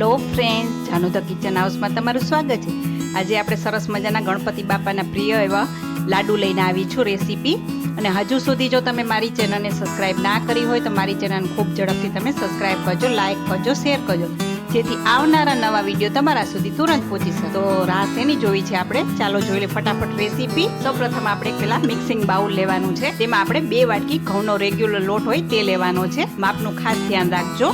Hello friend Janu the kitchen હાઉસમાં તમારું સ્વાગત છે. આજે આપણે સરસ મજાના ગણપતિ બાપાના પ્રિય એવા લાડુ લઈને આવી છું રેસીપી અને હજુ સુધી જો તમે મારી ચેનલને સબસ્ક્રાઇબ ના કરી હોય, તો મારી ચેનલને ખૂબ ઝડપથી તમે સબસ્ક્રાઈબ કરજો લાઇક કરજો શેર કરજો. જેથી આવનારા નવા વીડિયો તમારા સુધી તુરંત પહોંચી શકે. તો રાહ શેની જોઈ છે આપણે? ચાલો જોઈ લે ફટાફટ રેસીપી સૌપ્રથમ આપણે પેલા મિક્સિંગ બાઉલ લેવાનું છે. તેમાં આપણે બે વાટકી ઘઉંનો રેગ્યુલર લોટ હોય તે લેવાનો છે. માપનું ખાસ ધ્યાન રાખજો.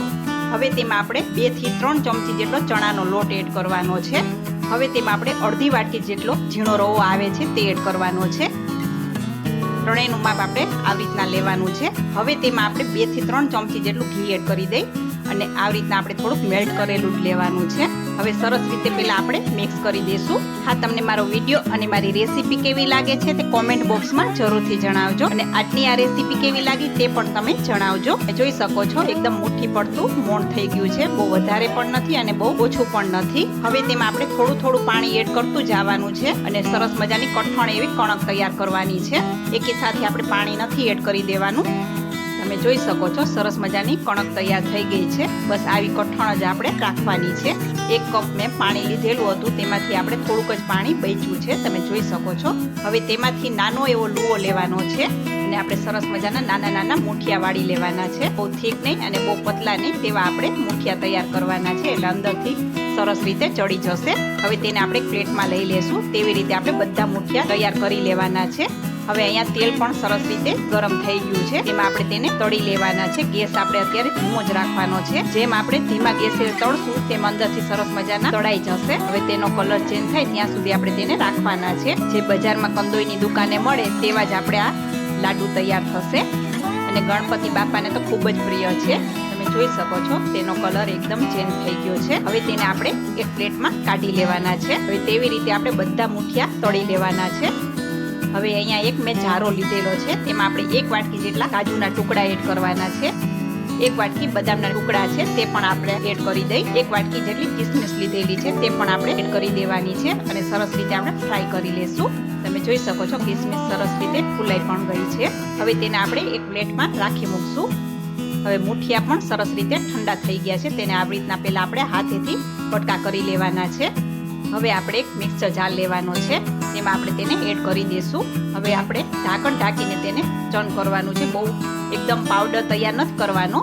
હવે તેમાં આપણે બેથી ત્રણ ચમચી જેટલો ચણાનો લોટ એડ કરવાનો છે. હવે તેમાં આપણે અડધી વાટકી જેટલો ઝીણો રવો આવે છે તે એડ કરવાનો છે. ત્રણેયનું માપ આપણે આવી રીતના લેવાનું છે. હવે તેમાં આપણે બેથી ત્રણ ચમચી જેટલું ઘી એડ કરી દઈ. અને આવી રીતના આપણે થોડુંક મેલ્ટ કરેલું જ લેવાનું છે. હવે સરસ રીતે પહેલાં આપણે મિક્સ કરી દઈશું. હા, તમને મારો વીડિયો અને મારી રેસીપી કેવી લાગે છે તે કોમેન્ટ બોક્સમાં જરૂરથી જણાવજો. અને આજની આ રેસીપી કેવી લાગી તે પણ તમે જણાવજો. જોઈ શકો છો, એકદમ મુઠ્ઠી પડતું, મોણ થઈ ગયું છે. બહુ વધારે પણ નથી અને બહુ ઓછું પણ નથી. હવે તેમાં આપણે થોડું થોડું પાણી એડ કરતું જવાનું છે અને સરસ મજાની કઠણ એવી કણક તૈયાર કરવાની છે. એકી સાથે આપણે પાણી નથી એડ કરી દેવાનું. તમે જોઈ શકો છો, સરસ મજાની કણક તૈયાર થઈ ગઈ છે. બસ આવી કઠણ જ આપણે રાખવાની છે. એક કપ મેં પાણી લીધેલું હતું, તેમાંથી આપણે થોડુંક જ પાણી બચ્યું છે, તમે જોઈ શકો છો. હવે તેમાંથી નાનો એવો લુઓ લેવાનો છે અને આપણે સરસ મજાના નાના નાના મુઠિયા વાળી લેવાના છે. બહુ થીક નહીં અને બહુ પતલા નહીં તેવા આપણે મુઠિયા તૈયાર કરવાના છે, એટલે અંદરથી સરસ રીતે ચડી જશે. હવે તેને આપણે પ્લેટમાં લઈ લેશું. તેવી રીતે આપણે બધા મુઠિયા તૈયાર કરી લેવાના છે. હવે અહીંયા તેલ પણ સરસ રીતે ગરમ થઈ ગયું છે. એમાં આપણે તેને તળી લેવાના છે. ગેસ આપણે અત્યારે ધીમો જ રાખવાનો છે. જેમ આપણે ધીમા ગેસે તળશું તેમ અંદરથી સરસ મજાના તળાઈ જશે. હવે તેનો કલર ચેન્જ થાય ત્યાં સુધી આપણે તેને રાખવાના છે. જે બજારમાં કંદોઈની દુકાને મળે તેવા જ આપણે આ લાડુ તૈયાર થશે. અને ગણપતિ બાપાને તો ખૂબ જ પ્રિય છે. તમે જોઈ શકો છો, તેનો કલર એકદમ ચેન્જ થઈ ગયો છે. હવે તેને આપણે એક પ્લેટમાં કાઢી લેવાના છે. હવે તેવી રીતે આપણે બધા મુઠિયા તળી લેવાના છે. હવે અહીંયા એક મેં જારો લીધેલો છે. તેમાં આપણે એક વાટકી જેટલા કાજુના ટુકડા એડ કરવાના છે. એક વાટકી બદામના ટુકડા છે, તે પણ આપણે એડ કરી દઈ. એક વાટકી જેટલી કિસમિસ લીધેલી છે, તે પણ આપણે એડ કરી દેવાની છે અને સરસ રીતે આપણે ફ્રાય કરી લેશું. તમે જોઈ શકો છો કિસમિસ સરસ રીતે ફૂલાઈ પણ ગઈ છે. હવે તેને આપણે એક પ્લેટમાં રાખી મૂકશું. હવે મુઠિયા પણ સરસ રીતે ઠંડા થઈ ગયા છે, તેને આવી રીતના પહેલાં આપણે હાથેથી કટકા કરી લેવાના છે. હવે આપણે એક મિક્સર જાર લેવાનો છે. તેમાં આપણે તેને એડ કરી દઈશું હવે આપણે ઢાંકણ ઢાંકીને તેને ચર્ન કરવાનું છે. બહુ એકદમ પાવડર તૈયાર નથી કરવાનો.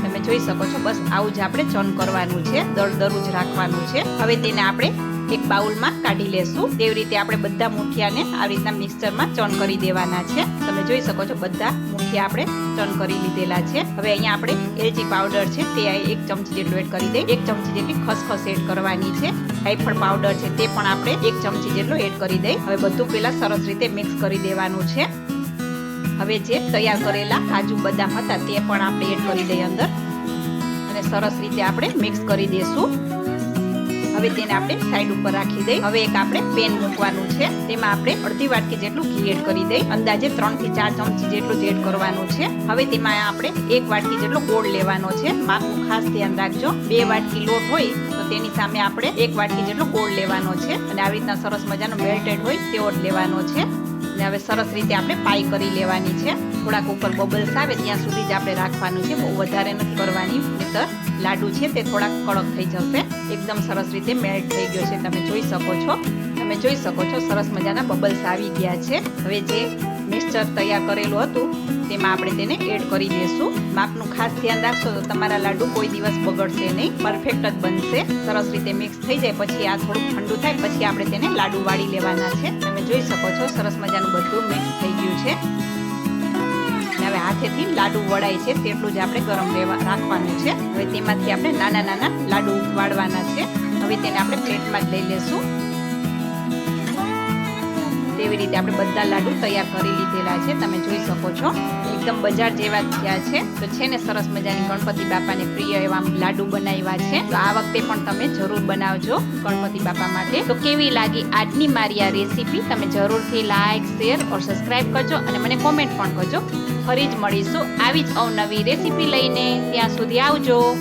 તમે જોઈ શકો છો, બસ આવું જ આપણે ચર્ન કરવાનું છે. દળદરું જ રાખવાનું છે. હવે તેને આપણે એક બાઉલમાં કાઢી લેશું. તેવી રીતે આપણે બધા મુઠિયાને આવી રીતના મિક્સરમાં ચણ કરી દેવાના છે. તમે જોઈ શકો છો બધા મુઠિયા આપણે ચણ કરી લીધેલા છે. હવે અહીંયા આપણે એલચી પાવડર છે તે એક ચમચી જેટલું એડ કરી દઈ એક ચમચી જેટલી ખસખસ એડ કરવાની છે. જાયફળ પાવડર છે તે પણ આપણે એક ચમચી જેટલો એડ કરી દઈ હવે બધું પેલા સરસ રીતે મિક્સ કરી દેવાનું છે. હવે જે તૈયાર કરેલા કાજુ બદામ હતા તે પણ આપણે એડ કરી દઈએ અંદર. અને સરસ રીતે આપણે મિક્સ કરી દઈશું હવે તેને આપણે સાઈડ ઉપર રાખી દઈ. હવે એક આપણે પેન મૂકવાનું છે. તેમાં આપણે અડધી વાટકી જેટલું ઘી એડ કરી દઈ. અંદાજે ત્રણથી ચાર ચમચી જેટલું એડ કરવાનું છે. હવે તેમાં આપણે એક વાટકી જેટલો ગોળ લેવાનો છે. માપનું ખાસ ધ્યાન રાખજો. બે વાટકી લોટ હોય તો તેની સામે આપણે એક વાટકી જેટલો ગોળ લેવાનો છે. અને આવી રીતના સરસ મજાનો મેલ્ટેડ હોય તેવો જ લેવાનો છે. અને હવે સરસ રીતે આપણે પાઈ કરી લેવાની છે. થોડાક ઉપર બબલ્સ આવે ત્યાં સુધી જ આપણે રાખવાનું છે. બહુ વધારે નથી કરવાની. નહીતર લાડુ છે તે થોડાક કડક થઈ જશે. એકદમ સરસ રીતે મેલ્ટ થઈ ગયો છે. તમે જોઈ શકો છો. તમે જોઈ શકો છો સરસ મજાના બબલ્સ આવી ગયા છે. હવે જે મિક્સચર તૈયાર કરેલું હતું, તેમાં આપણે તેને એડ કરી દઈશું માપનું ખાસ ધ્યાન રાખશો તો તમારા લાડુ કોઈ દિવસ બગડશે નહીં, પરફેક્ટ જ બનશે. સરસ રીતે મિક્સ થઈ જાય, પછી આ થોડું ઠંડુ થાય, પછી આપણે તેને લાડુ વાળી લેવાના છે. તમે જોઈ શકો છો, સરસ મજાનું બધું મિક્સ થઈ ગયું છે. હવે હાથેથી લાડુ વળાય છે, તેટલું જ આપણે ગરમ રહેવા રાખવાનું છે. હવે તેમાંથી આપણે નાના નાના લાડુ વાળવાના છે. હવે તેને આપણે પ્લેટમાં જ લઈ લેશું. તેવી રીતે આપણે બધા લાડુ તૈયાર કરી લીધેલા છે. તમે જોઈ શકો છો. એકદમ બજાર જેવા થયા છે. તો છે ને સરસ મજાની ગણપતિ બાપાને પ્રિય એવા લાડુ બનાવ્યા છે. તો આ વખતે પણ તમે જરૂર બનાવજો ગણપતિ બાપા માટે. તો કેવી લાગી આજની મારી આ રેસીપી? તમે જરૂરથી લાઈક શેર ઓર સબસ્ક્રાઇબ કરજો અને મને કોમેન્ટ પણ કરજો. ફરી જ મળીશું આવી જ અવનવી રેસીપી લઈને. ત્યાં સુધી આવજો.